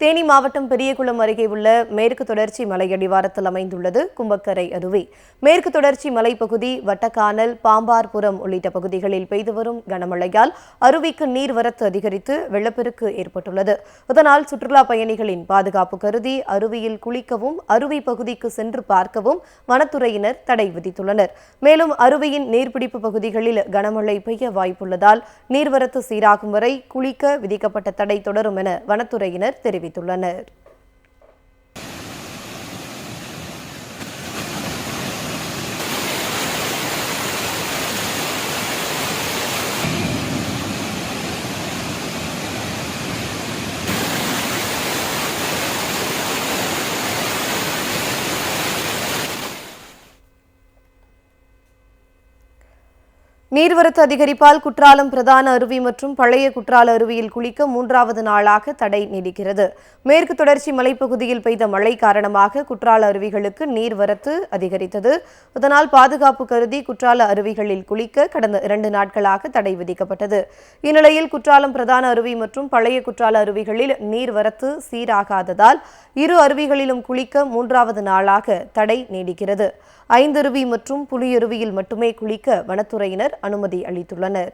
தேனி மாவட்டம் பெரியகுளம் அருகே உள்ள மேற்கு தொடர்ச்சி மலை அடிவாரத்தில் அமைந்துள்ளது கும்பக்கரை அருவி. மேற்கு தொடர்ச்சி மலைப்பகுதி வட்டக்கானல் பாம்பார்புரம் உள்ளிட்ட பகுதிகளில் பெய்து வரும் கனமழையால் அருவிக்கு நீர்வரத்து அதிகரித்து வெள்ளப்பெருக்கு ஏற்பட்டுள்ளது. இதனால் சுற்றுலா பயணிகளின் பாதுகாப்பு கருதி அருவியில் குளிக்கவும் அருவி பகுதிக்கு சென்று பார்க்கவும் வனத்துறையினர் தடை விதித்துள்ளனர். மேலும் அருவியின் நீர்பிடிப்பு பகுதிகளில் கனமழை பெய்ய வாய்ப்புள்ளதால் நீர்வரத்து சீராகும் வரை குளிக்க விதிக்கப்பட்ட தடை தொடரும் என வனத்துறையினர் தெரிவித்துள்ளனர். நீர்வரத்து அதிகரிப்பால் குற்றாலம் பிரதான அருவி மற்றும் பழைய குற்றால அருவியில் குளிக்க மூன்றாவது நாளாக தடை நீடிக்கிறது. மேற்கு தொடர்ச்சி மலைப்பகுதியில் பெய்த மழை காரணமாக குற்றால அருவிகளுக்கு நீர்வரத்து அதிகரித்தது. இதனால் பாதுகாப்பு கருதி குற்றால அருவிகளில் குளிக்க கடந்த இரண்டு நாட்களாக தடை விதிக்கப்பட்டது. இந்நிலையில் குற்றாலம் பிரதான அருவி மற்றும் பழைய குற்றால அருவிகளில் நீர்வரத்து சீராகாததால் இரு அருவிகளிலும் குளிக்க மூன்றாவது நாளாக தடை நீடிக்கிறது. ஐந்தருவி மற்றும் புலியருவியில் மட்டுமே குளிக்க வனத்துறையினர் அனுமதி அளித்துள்ளனர்.